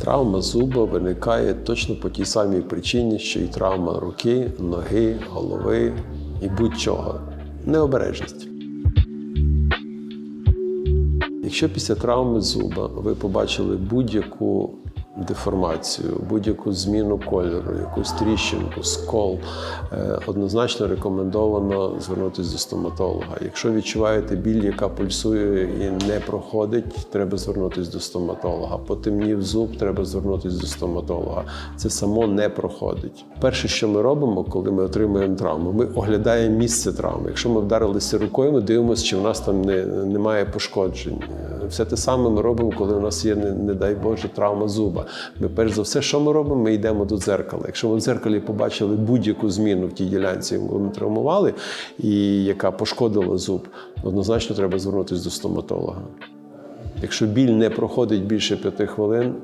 Травма зуба виникає точно по тій самій причині, що і травма руки, ноги, голови і будь-чого. Необережність. Якщо після травми зуба ви побачили будь-яку деформацію, будь-яку зміну кольору, якусь тріщинку, скол, е, однозначно рекомендовано звернутися до стоматолога. Якщо відчуваєте біль, яка пульсує і не проходить, треба звернутися до стоматолога. Потемнів зуб, треба звернутися до стоматолога. Це само не проходить. Перше, що ми робимо, коли ми отримуємо травму, ми оглядаємо місце травми. Якщо ми вдарилися рукою, ми дивимося, чи в нас там не, немає пошкоджень. Все те саме ми робимо, коли у нас є, не, не дай Боже, травма зуба. Ми перш за все, що ми робимо? Ми йдемо до дзеркала. Якщо ми в дзеркалі побачили будь-яку зміну в тій ділянці, яку ми травмували, і яка пошкодила зуб, однозначно треба звернутися до стоматолога. Якщо біль не проходить більше п'яти хвилин,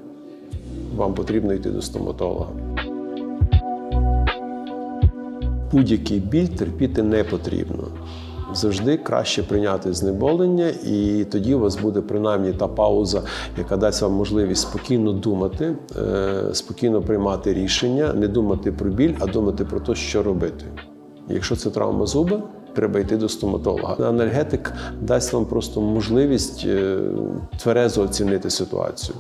вам потрібно йти до стоматолога. Будь-який біль терпіти не потрібно. Завжди краще прийняти знеболення, і тоді у вас буде принаймні та пауза, яка дасть вам можливість спокійно думати, е, спокійно приймати рішення, не думати про біль, а думати про те, що робити. Якщо це травма зуба, треба йти до стоматолога. Анальгетик дасть вам просто можливість е, тверезо оцінити ситуацію.